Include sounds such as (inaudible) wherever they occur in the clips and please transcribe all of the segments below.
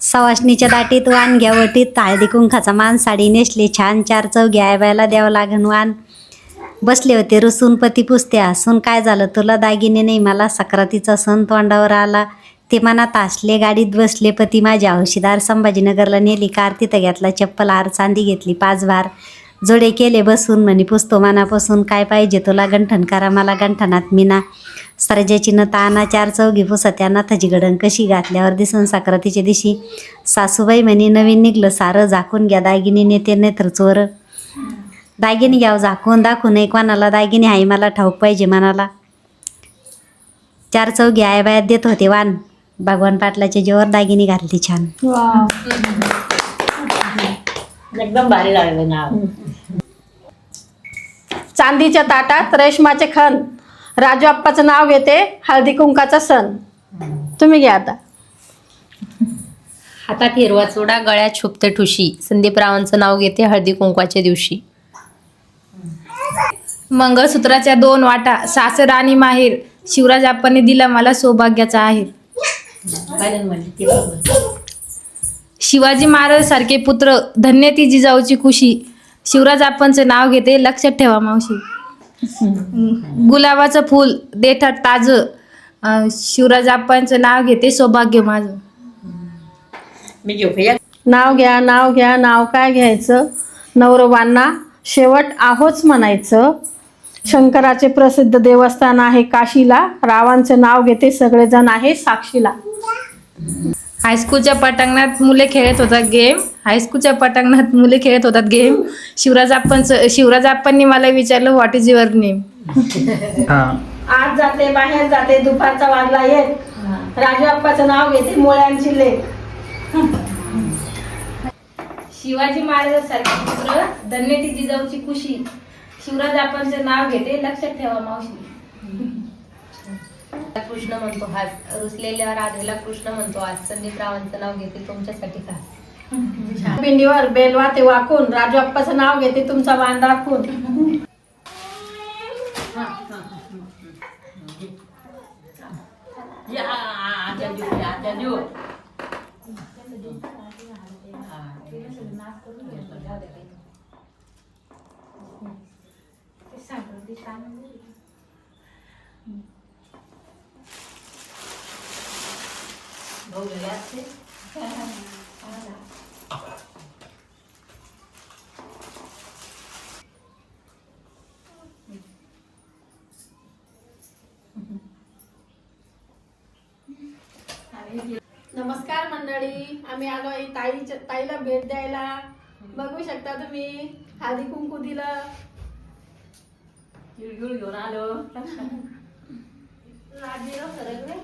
सवासणीच्या दाटीत वाण घ्या वटीत हळदी कुंखाचा मान साडी नेसली छान चार चव आयबायला द्यावं लागन वाण बसले होते रुसून पती पुसते सून काय झालं? तुला दागिने नाही मला सक्रातीचा सण तोंडावर आला. ते मनात असले गाडीत बसले पती माझ्या हौशीदार संभाजीनगरला नेली. कार तिथं घेतला चप्पल हार चांदी घेतली पाच भार. जोडे केले बसून म्हणे पुसतो मनापासून काय पाहिजे तुला? गंठन करा मला गंठनात मीना. सरजाची न ताना चार चौघी पुसत्या नाथाची गडण कशी घातल्यावर दिसून साखरातीच्या दिशी. सासूबाई म्हणे नवीन निघलं सारं झाकून घ्या दागिनी नेते नेत्र चोर. दागिने घ्यावं झाकून दाखवू नये कोणाला दागिने आहे मला ठाऊक पाहिजे मनाला. चार चौघी आहे बायात देत होते वान. भगवान पाटलाच्या जीवर दागिनी घातली छान. एकदम भारी लागलं नाव चांदीच्या ताटात रेशमाचे खण. राजू आप्पाचं नाव घेते हळदी कुंकाचा सण. तुम्ही घ्या आता. हातात हिरवा चोडा गळ्यात शोभते ठुशी. संदीप रावांचं नाव घेते हळदी कुंकवाच्या दिवशी. मंगळसूत्राच्या दोन वाटा सासर आणि माहेर. शिवराज आप्पांनी दिला मला सौभाग्याचा आहे. शिवाजी महाराज सारखे पुत्र धन्य ती जिजाऊची खुशी. शिवराज आप्पांचं नाव घेते लक्षात ठेवा मावशी. गुलाबाचं फूल देठात ताज. शिवराज आप्पांचं नाव घेते सौभाग्य माझं. मी घेऊ का? नाव घ्या नाव घ्या नाव काय घ्यायचं? नवरोबांना शेवट आहोच म्हणायचं. शंकराचे प्रसिद्ध देवस्थान आहे काशीला. रावांचं नाव घेते सगळेजण आहे साक्षीला. हायस्कूलच्या पटांगणात मुले खेळत होतात गेम हायस्कूलच्या पटांगणात मुले खेळत होतात गेम शिवराज आप्पांचं शिवराज आप्पांनी मला विचारलं व्हॉट इज युअर नेम आज जाते बाहेर जाते दुपारचा वाजला येत राजू आप्पाचं नाव घेते मोळ्यांची लेख शिवाजी महाराजांसारखे पुत्र जिजाऊची खुशी शिवराज आप्पांचं नाव घेते लक्षात ठेवा मावशी. कृष्ण म्हणतो हाच रुसलेल्या राधेला कृष्ण म्हणतो आज संदीप रावांचं नाव घेते तुमच्यासाठी खास पिंडीवर बेलवा ते वाकून. राजू आप्पाचं नाव घेते तुमचा मान राखून भाऊ असते? नमस्कार मंडळी आम्ही आलो आहे ताईच्या ताईला भेट द्यायला. बघू शकता तुम्ही हळदी कुंकू दिलं. तिळगुळ घेऊन आलो. (laughs) दिलं सगळे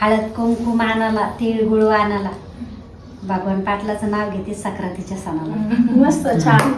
हळद कुंकू मानाला तिळगुळ वानाला भगवान पाटलाचं नाव घेते सक्रातीच्या सणाला. मस्त छान.